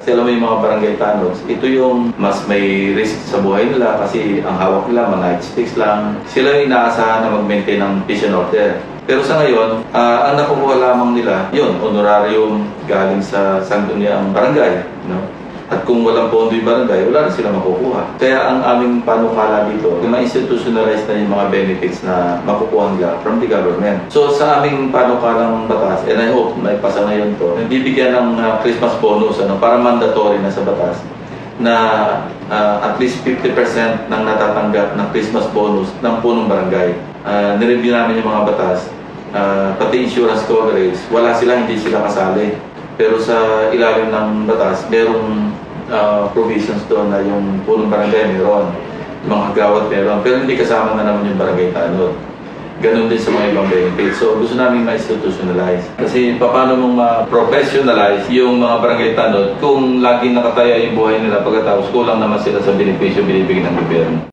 Sila may mga barangay tanods, ito yung mas may risk sa buhay nila kasi ang hawak nila mga sticks lang. Sila yung inaasahan na mag-maintain ng peace and order. Pero sa ngayon, ah, ang nakukuha lamang nila, yun, honorarium galing sa sangguniang barangay. No? At kung walang pondo yung barangay, wala na sila makukuha. Kaya ang aming panukala dito, yung ma-institutionalize na yung mga benefits na makukuha nila from the government. So sa aming panukalang batas, and I hope may pasa ngayon to, bibigyan ng ah, Christmas bonus ano, para mandatory na sa batas na ah, at least 50% ng natatanggap ng Christmas bonus ng punong barangay. Uh, nireview namin yung mga batas, ah, pati insurance coverage, wala sila, hindi sila kasali. Pero sa ilalim ng batas, merong ah, provisions doon na yung punong barangay meron, mga gawat meron, pero hindi kasama na naman yung barangay tanod. Ganon din sa mga ibang benefits. So gusto namin ma-institutionalize. Kasi paano mong ma-professionalize yung mga barangay tanod kung laging nakataya yung buhay nila pagkatapos kulang naman sila sa benepisyo binibigyan ng gobyerno.